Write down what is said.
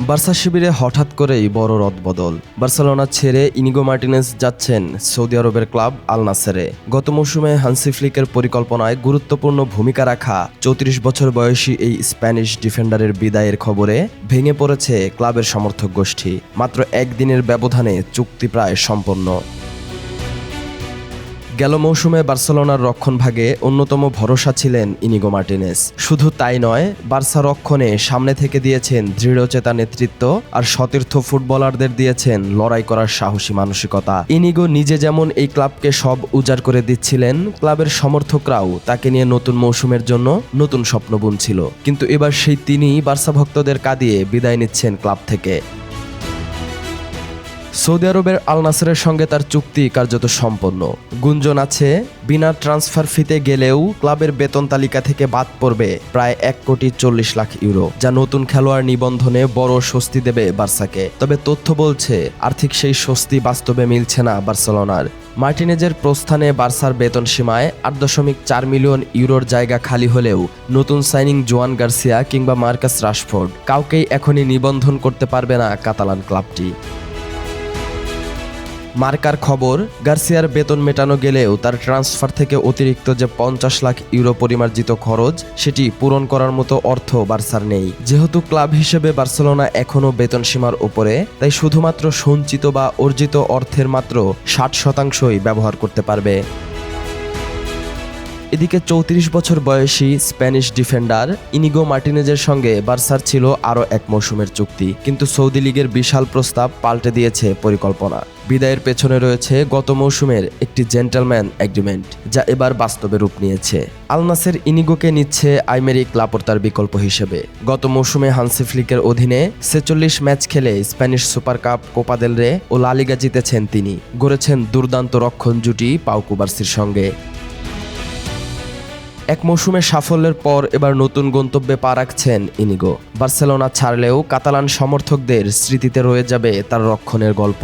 Barca শিবিরে হঠাৎ করেই বড় রদবদল বার্সেলোনা ছেড়ে ইনিগো মার্টিনেস যাচ্ছেন সৌদি আরবের ক্লাব আল নাসেরে। গত মৌসুমে হান্সি ফ্লিকের পরিকল্পনায় গুরুত্বপূর্ণ ভূমিকা রাখা চৌত্রিশ বছর বয়সী এই স্প্যানিশ ডিফেন্ডারের বিদায়ের খবরে ভেঙে পড়েছে ক্লাবের সমর্থক গোষ্ঠী। মাত্র একদিনের ব্যবধানে চুক্তি প্রায় সম্পন্ন। গেল মৌসুমে বার্সেলোনার রক্ষণভাগে অন্যতম ভরসা ছিলেন ইনিগো মার্টিনেস। শুধু তাই নয়, বার্সা রক্ষণে সামনে থেকে দিয়েছেন দৃঢ়চেতা নেতৃত্ব আর সতীর্থ ফুটবলারদের দিয়েছেন লড়াই করার সাহসী মানসিকতা। ইনিগো নিজে যেমন এই ক্লাবকে সব উজাড় করে দিচ্ছিলেন, ক্লাবের সমর্থকরাও তাকে নিয়ে নতুন মৌসুমের জন্য নতুন স্বপ্ন বুনছিল কিন্তু এবার সেই তিনিই বার্সা ভক্তদের কাঁদিয়ে বিদায় নিচ্ছেন ক্লাব থেকে। সৌদি আরবের আল নাসেরের সঙ্গে তার চুক্তি কার্যত সম্পন্ন। গুঞ্জন আছে, বিনা ট্রান্সফার ফিতে গেলেও ক্লাবের বেতন তালিকা থেকে বাদ পড়বে প্রায় এক কোটি চল্লিশ লাখ ইউরো, যা নতুন খেলোয়াড় নিবন্ধনে বড় স্বস্তি দেবে বার্সাকে। তবে তথ্য বলছে, আর্থিক সেই স্বস্তি বাস্তবে মিলছে না বার্সেলোনার। মার্টিনেজের প্রস্থানে বার্সার বেতন সীমায় আট দশমিক চার মিলিয়ন ইউরোর জায়গা খালি হলেও নতুন সাইনিং জোয়ান গার্সিয়া কিংবা মার্কাস রাশফোর্ড কাউকেই এখনই নিবন্ধন করতে পারবে না কাতালান ক্লাবটি। মার্কার খবর, গার্সিয়ার বেতন মেটানো গেলেও তার ট্রান্সফার থেকে অতিরিক্ত যে পঞ্চাশ লাখ ইউরো পরিমার্জিত খরচ, সেটি পূরণ করার মতো অর্থ বার্সার নেই। যেহেতু ক্লাব হিসেবে বার্সেলোনা এখনও বেতন সীমার উপরে তাই শুধুমাত্র সঞ্চিত বা অর্জিত অর্থের মাত্র ষাট শতাংশই ব্যবহার করতে পারবে। এদিকে চৌত্রিশ বছর বয়সী স্প্যানিশ ডিফেন্ডার ইনিগো মার্টিনেজের সঙ্গে বার্সার ছিল আরও এক মৌসুমের চুক্তি। কিন্তু সৌদি লীগের বিশাল প্রস্তাব পাল্টে দিয়েছে পরিকল্পনা। বিদায়ের পেছনে রয়েছে গত মৌসুমের একটি জেন্টালম্যান এগ্রিমেন্ট, যা এবার বাস্তবে রূপ নিয়েছে। আল নাসের ইনিগোকে নিচ্ছে আইমেরিক লাপোর্তার বিকল্প হিসেবে। গত মৌসুমে হানসি ফ্লিকের অধীনে ছেচল্লিশ ম্যাচ খেলে Spanish super cup, Copa del ও লালিগা জিতেছেন তিনি। গড়েছেন দুর্দান্ত রক্ষণ জুটি পাউকুবার্সির সঙ্গে। এক মৌসুমে সাফল্যের পর এবার নতুন গন্তব্যে পা রাখছেন ইনিগো। বার্সেলোনা ছাড়লেও কাতালান সমর্থকদের স্মৃতিতে রয়ে যাবে তার রক্ষণের গল্প।